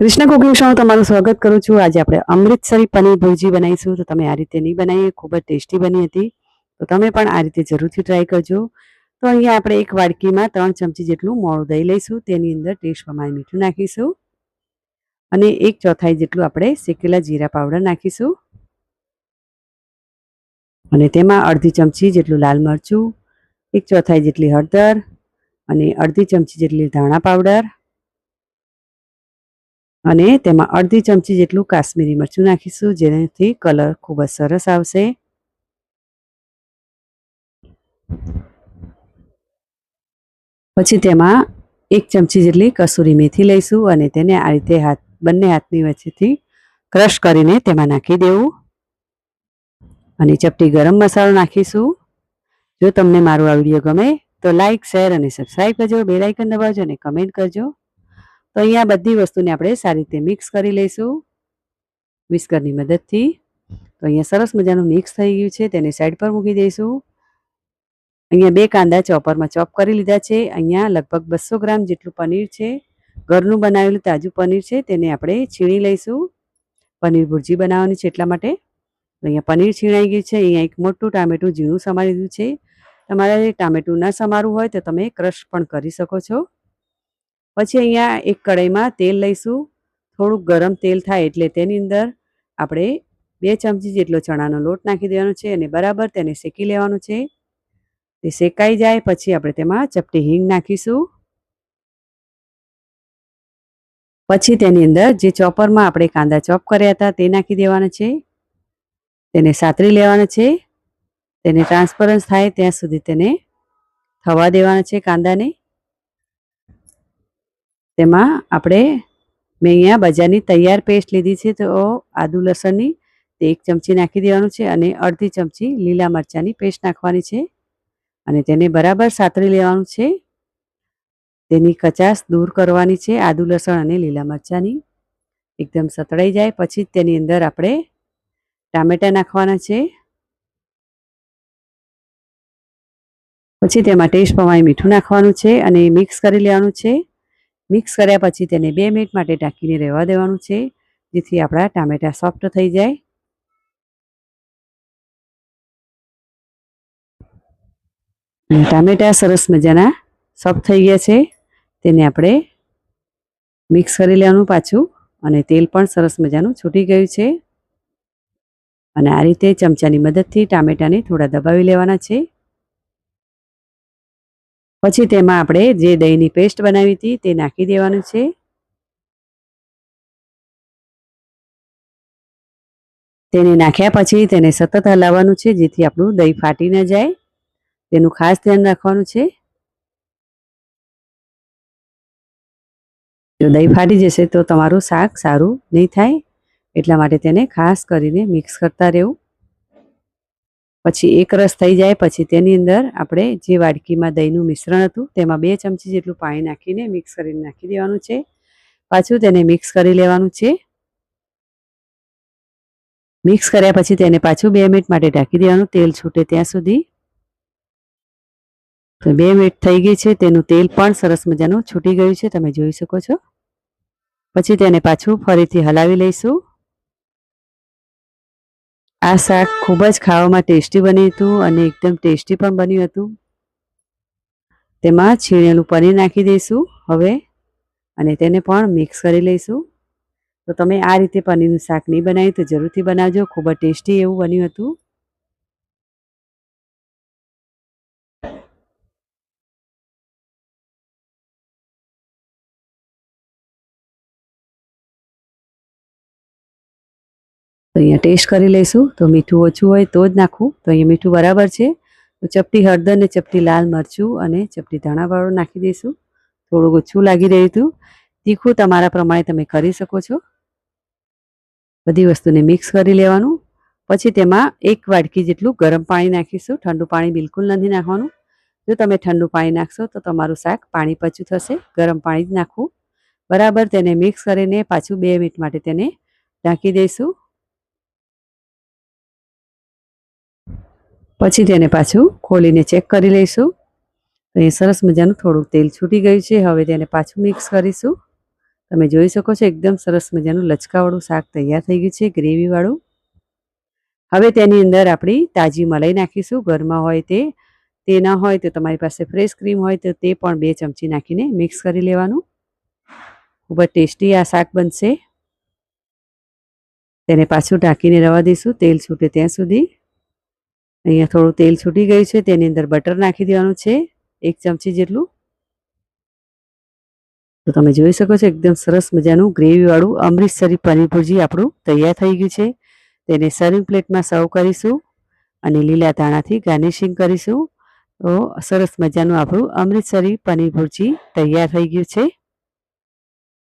Krishna cooking તમારું સ્વાગત કરું છું. આજે આપણે અમૃતસરી પનીર ભુરજી બનાવીશું. તો તમે આ રીતે નહીં બનાવીએ, ખૂબ જ ટેસ્ટી બની હતી. તો તમે પણ આ રીતે જરૂરથી ટ્રાય કરજો. તો અહીંયા આપણે એક વાડકીમાં ત્રણ ચમચી જેટલું મોળું દહીં લઈશું. તેની અંદર ટેસ્ટ પ્રમાણે મીઠું નાખીશું. અને એક ચોથાઈ જેટલું આપણે શેકેલા જીરા પાવડર નાખીશું. અને તેમાં અડધી ચમચી જેટલું લાલ મરચું, એક ચોથાઈ જેટલી હળદર અને અડધી ચમચી જેટલી ધાણા પાવડર અને તેમાં અડધી ચમચી જેટલું કાશ્મીરી મરચું નાખીશું, જેનાથી કલર ખૂબ જ સરસ આવશે. પછી તેમાં એક ચમચી જેટલી કસૂરી મેથી લઈશું અને તેને આ રીતે હાથ, બંને હાથની વચ્ચેથી ક્રશ કરીને તેમાં નાખી દેવું. અને ચપટી ગરમ મસાલો નાખીશું. જો તમને મારું આ વીડિયો ગમે તો લાઇક શેર અને સબસ્ક્રાઈબ કરજો બેલાઇકન દબાવજો અને કમેન્ટ કરજો. તો અહીંયા બધી વસ્તુને આપણે સારી રીતે મિક્સ કરી લઈશું. વિસ્કરની મદદથી. તો અહીંયા સરસ મજાનું મિક્સ થઈ ગયું છે, તેને સાઈડ પર મૂકી દઈશું. અહીંયા બે કાંદા ચોપરમાં ચોપ કરી લીધા છે. અહીંયા લગભગ બસો ગ્રામ જેટલું પનીર છે. ઘરનું બનાવેલું તાજું પનીર છે, તેને આપણે છીણી લઈશું. પનીર ભુરજી બનાવવાની છે એટલા માટે. અહીંયા પનીર છીણાઈ ગયું છે. અહીંયા એક મોટું ટામેટું ઝીણું સમારી દીધું છે. તમારે ટામેટું ના સમારવું હોય તો તમે ક્રશ પણ કરી શકો છો. પછી અહીંયા એક કઢાઈમાં તેલ લઈશું. થોડુંક ગરમ તેલ થાય એટલે તેની અંદર આપણે બે ચમચી જેટલો ચણાનો લોટ નાખી દેવાનો છે અને બરાબર તેને શેકી લેવાનું છે. તે શેકાઈ જાય પછી આપણે તેમાં ચપટી હિંગ નાખીશું. પછી તેની અંદર જે ચોપરમાં આપણે કાંદા ચોપ કર્યા હતા તે નાખી દેવાના છે. તેને સાતરી લેવાના છે. તેને ટ્રાન્સપરન્સ થાય ત્યાં સુધી તેને થવા દેવાના છે કાંદાને. તેમાં આપણે મેં અહીંયા બજારની તૈયાર પેસ્ટ લીધી છે, તો આદુ લસણની તે એક ચમચી નાખી દેવાનું છે અને અડધી ચમચી લીલા મરચાંની પેસ્ટ નાખવાની છે. અને તેને બરાબર સાતરી લેવાનું છે. તેની કચાશ દૂર કરવાની છે આદુ લસણ અને લીલા મરચાંની. એકદમ સતળાઈ જાય, પછી તેની અંદર આપણે ટામેટાં નાખવાના છે. પછી તેમાં ટેસ્ટ પ્રમાણે મીઠું નાખવાનું છે અને મિક્સ કરી લેવાનું છે. મિક્સ કર્યા પછી તેને બે મિનિટ માટે ઢાંકીને રહેવા દેવાનું છે, જેથી આપણા ટામેટાં સોફ્ટ થઈ જાય. ટામેટાં સરસ મજાના સોફ્ટ થઈ ગયા છે. તેને આપણે મિક્સ કરી લેવાનું પાછું અને તેલ પણ સરસ મજાનું છૂટી ગયું છે. અને આ રીતે ચમચાની મદદથી ટામેટાને થોડા દબાવી લેવાના છે. પછી તેમાં આપણે જે દહીંની પેસ્ટ બનાવી હતી તે નાખી દેવાનું છે. તેને નાખ્યા પછી તેને સતત હલાવવાનું છે જેથી આપણું દહીં ફાટી ન જાય. તેનું ખાસ ધ્યાન રાખવાનું છે. જો દહીં ફાટી જશે તો તમારું શાક સારું નહીં થાય, એટલા માટે તેને ખાસ કરીને મિક્સ કરતા રહેવું. પછી એક રસ થઈ જાય, પછી તેની અંદર આપણે જે વાડકીમાં દહીંનું મિશ્રણ હતું, તેમાં બે ચમચી જેટલું પાણી નાખીને મિક્સ કરીને નાખી દેવાનું છે. પાછું તેને મિક્સ કરી લેવાનું છે. મિક્સ કર્યા પછી તેને પાછું બે મિનિટ માટે ઢાંકી દેવાનું, તેલ છૂટે ત્યાં સુધી. તો બે મિનિટ થઈ ગઈ છે, તેનું તેલ પણ સરસ મજાનું છૂટી ગયું છે, તમે જોઈ શકો છો. પછી તેને પાછું ફરીથી હલાવી લઈશું. આ શાક ખૂબ જ ખાવામાં ટેસ્ટી બન્યું હતું અને એકદમ ટેસ્ટી પણ બન્યું હતું. તેમાં છીણેલું પનીર નાખી દઈશું હવે અને તેને પણ મિક્સ કરી લઈશું. તો તમે આ રીતે પનીરનું શાક નહીં બનાવ્યું તો જરૂરથી બનાવજો, ખૂબ જ ટેસ્ટી એવું બન્યું હતું. તો અહીંયા ટેસ્ટ કરી લઈશું. તો મીઠું ઓછું હોય તો જ નાખવું. તો અહીંયા મીઠું બરાબર છે. તો ચપટી હળદર ને ચપટી લાલ મરચું અને ચપટી ધાણાવાળું નાખી દઈશું. થોડું ઓછું લાગી રહ્યું હતું. તીખું તમારા પ્રમાણે તમે કરી શકો છો. બધી વસ્તુને મિક્સ કરી લેવાનું. પછી તેમાં એક વાડકી જેટલું ગરમ પાણી નાખીશું. ઠંડુ પાણી બિલકુલ નથી નાખવાનું. જો તમે ઠંડુ પાણી નાખશો તો તમારું શાક પાણી પચું થશે. ગરમ પાણી જ નાખવું. બરાબર તેને મિક્સ કરીને પાછું બે મિનિટ માટે તેને ઢાંકી દઈશું. પછી તેને પાછું ખોલીને ચેક કરી લઈશું. તો સરસ મજાનું થોડું તેલ છૂટી ગયું છે. હવે તેને પાછું મિક્સ કરીશું. તમે જોઈ શકો છો એકદમ સરસ મજાનું લચકાવાળું શાક તૈયાર થઈ ગયું છે, ગ્રેવીવાળું. હવે તેની અંદર આપણી તાજી મલાઈ નાખીશું. ઘરમાં હોય તે તે ન હોય તો તમારી પાસે ફ્રેશ ક્રીમ હોય તો તે પણ બે ચમચી નાખીને મિક્સ કરી લેવાનું. ખૂબ જ ટેસ્ટી આ શાક બનશે. તેને પાછું ઢાંકીને રવા દઈશું. તેલ છૂટે ત્યાં સુધી. અહીંયા થોડું તેલ છૂટી ગયું છે, તેની અંદર બટર નાખી દેવાનું છે, એક ચમચી જેટલું. તો તમે જોઈ શકો છો, એકદમ સરસ મજાનું ગ્રેવીવાળું અમૃતસરી પનીર ભુરજી આપણું તૈયાર થઈ ગયું છે. તેને સર્વિંગ પ્લેટમાં સર્વ કરીશું અને લીલા ધાણાથી ગાર્નિશિંગ કરીશું. તો સરસ મજાનું આપણું અમૃતસરી પનીર ભુરજી તૈયાર થઈ ગયું છે.